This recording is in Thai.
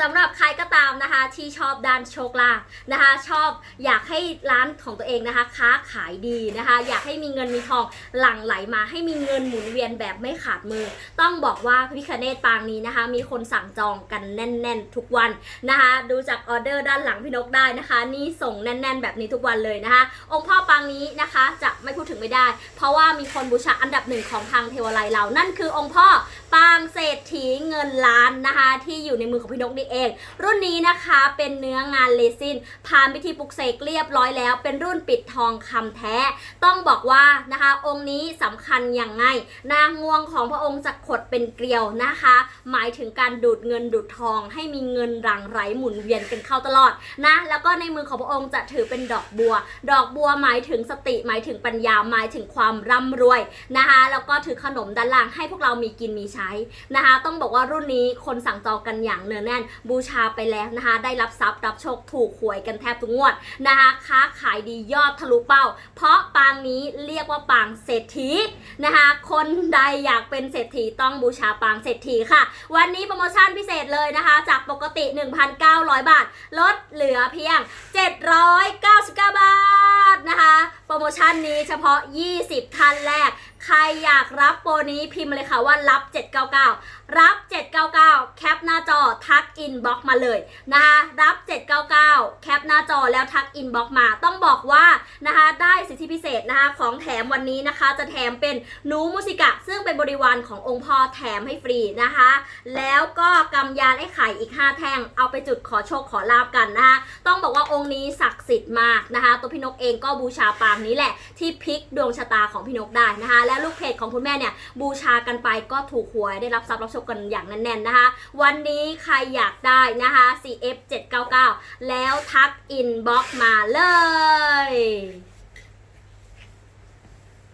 สำหรับใครก็ตามนะคะที่ชอบด้านโชคลาภนะคะ ชอบอยากให้ร้านของตัวเองนะคะ ค้าขายดีนะคะ อยากให้มีเงินมีทองหลั่งไหลมาให้มีเงินหมุนเวียนแบบไม่ขาดมือ ต้องบอกว่าพิคเนตปางนี้นะคะ มีคนสั่งจองกันแน่น ๆ ทุกวันนะคะ ดูจากออเดอร์ด้านหลังพี่นกได้นะคะ นี่ส่งแน่น ๆ แบบนี้ทุกวันเลยนะคะ องค์พ่อปางนี้นะคะจะไม่พูดถึงไม่ได้ เพราะว่ามีคนบูชาอันดับหนึ่งของทางเทวไลเรานั่นคือองค์พ่อ ปางเศรษฐีเงินล้านนะคะ ที่อยู่ในมือของพี่นกนี่เอง รุ่นนี้นะคะเป็นเนื้องานเลซินผ่านพิธีปลุกเสกเรียบร้อยแล้ว เป็นรุ่นปิดทองคำแท้ ต้องบอกว่านะคะ องค์นี้สำคัญอย่างไงนางงวงของพระองค์จะขดเป็นเกลียวนะคะ หมายถึงการดูดเงินดูดทอง ให้มีเงินหลั่งไหลหมุนเวียนกันเข้าตลอดนะแล้วก็ในมือของพระองค์จะถือเป็นดอกบัว ดอกบัวหมายถึงสติหมายถึงปัญญาหมายถึงความร่ำรวยนะคะ แล้วก็ถือขนมด้านล่างให้พวกเรามีกินมีใช้นะคะ ต้องบอกว่ารุ่นนี้คนสั่งจองกันอย่างเนืองแน่น บูชาไปแล้วนะคะ ได้รับทรัพย์รับโชคถูกหวยกันแทบทุกงวดนะคะ ค้าขายดียอดทะลุเป้า เพราะปางนี้เรียกว่าปางเศรษฐีนะคะ คนใดอยากเป็นเศรษฐีต้องบูชาปางเศรษฐีค่ะ วันนี้โปรโมชั่นพิเศษเลยนะคะ จากปกติ 1,900 บาท ลดเหลือเพียง 799 บาท ชั่นนี้เฉพาะ 20 ท่านแรก ใครอยากรับโปรนี้พิมพ์เลยค่ะว่ารับ 799 รับ 799 แคปหน้าจอทักอินบ็อกมาเลยนะคะรับ 799 หน้าจอแล้วทักอินบ็อกมา ต้องบอกว่านะคะได้สิทธิพิเศษนะคะของแถมวันนี้นะคะ จะแถมเป็นนูมูสิกะ ซึ่งเป็นบริวารขององค์พ่อแถมให้ฟรีนะคะ แล้วก็กำยานไอ้ไข่อีก 5 แท่งเอาไปจุดขอโชคขอลาบกันนะคะต้องบอกว่าองค์นี้ศักดิ์สิทธิ์มากนะคะ ตัวพี่นกเองก็บูชาปางนี้แหละ ที่พลิกดวงชะตาของพี่นกได้นะคะ และลูกเพจของคุณแม่เนี่ยบูชากันไปก็ถูกหวยได้รับทรัพย์รับโชคกันอย่างแน่นๆนะคะ วันนี้ใครอยากได้นะคะ CF 799 แล้วทักอินบ็อกมาเลย